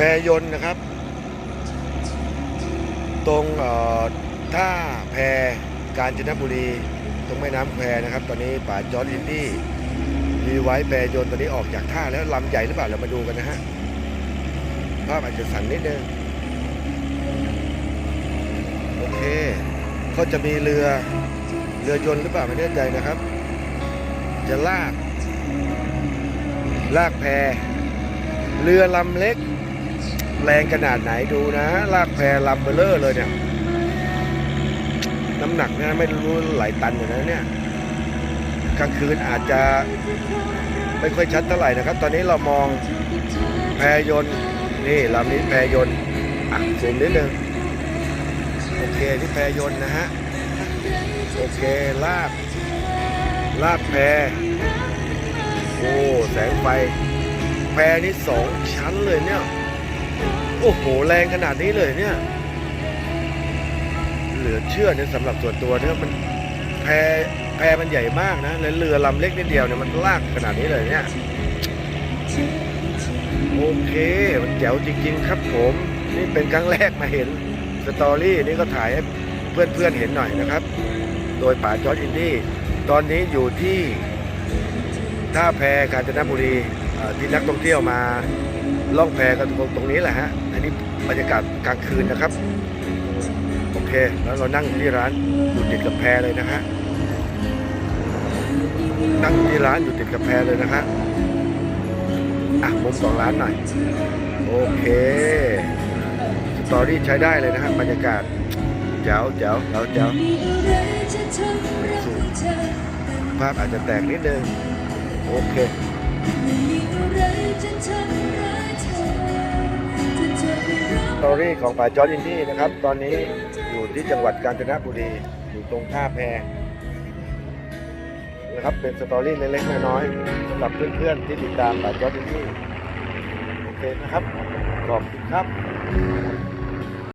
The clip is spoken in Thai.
แพยนนะครับ ตรงท่าแพกาญจนบุรี ตรงแม่น้ำแควนะครับ ตอนนี้ป่าจอร์ดอินดี้รีไว้แพยนตอนนี้ออกจากท่าแล้วลำใหญ่หรือเปล่าเรามาดูกันนะฮะภาพอาจจะสั่นนิดนึงโอเคเขาจะมีเรือเรือยนต์หรือเปล่าไม่แน่ใจนะครับ จะลาก ลากแพเรือลำเล็ก แรงขนาดไหนดูนะ ลากแพลำเบลเลอร์เลยเนี่ย น้ำหนักเนี่ยไม่รู้หลายตันอยู่นะเนี่ยกลางคืนอาจจะไม่ค่อยชัดเท่าไหร่นะครับ ตอนนี้เรามองแพยนนี่ลำนี้แพยนอะสูงนิดนึงโอเคที่แพยนนะฮะโอเคลากลากแพโอ้แสงไฟแพนี่สองชั้นเลยเนี่ย โอ้โห แรงขนาดนี้เลยเนี่ย เหลือเชื่อเนี่ยสำหรับส่วนตัวเนี่ยมันแพแพมันใหญ่มากนะแล้วเรือลำเล็กนิดเดียวเนี่ยมันลากขนาดนี้เลยเนี่ย โอเค มันแจ๋วจริง ๆ ครับผม นี่เป็นครั้งแรกมาเห็นสตอรี่นี่ก็ถ่ายให้เพื่อนๆเห็นหน่อยนะครับ โดยป่าจอร์จอินดี้ ตอนนี้อยู่ที่ท่าแพกาญจนบุรีที่นักท่องเที่ยวมา ล่องแพกันตรงตรงนี้แหละฮะ อันนี้บรรยากาศกลางคืนนะครับ โอเค แล้วเรานั่งที่ร้านอยู่ติดกับแพเลยนะฮะ นั่งที่ร้านอยู่ติดกับแพเลยนะฮะ อะมุมของร้านหน่อย โอเค สตอรี่ใช้ได้เลยนะฮะ บรรยากาศแจ๋วแจ๋วเราแจ๋วภาพอาจจะแตกนิดนึง โอเค ตอรี่ของป่าจอร์ดอินดี้นะครับ ตอนนี้อยู่ที่จังหวัดกาญจนบุรี อยู่ตรงท่าแพนะครับ เป็นสตอรี่เล็กๆน้อยๆสำหรับเพื่อนๆที่ติดตามป่าจอร์ดอินดี้โอเคนะครับ ขอบคุณครับ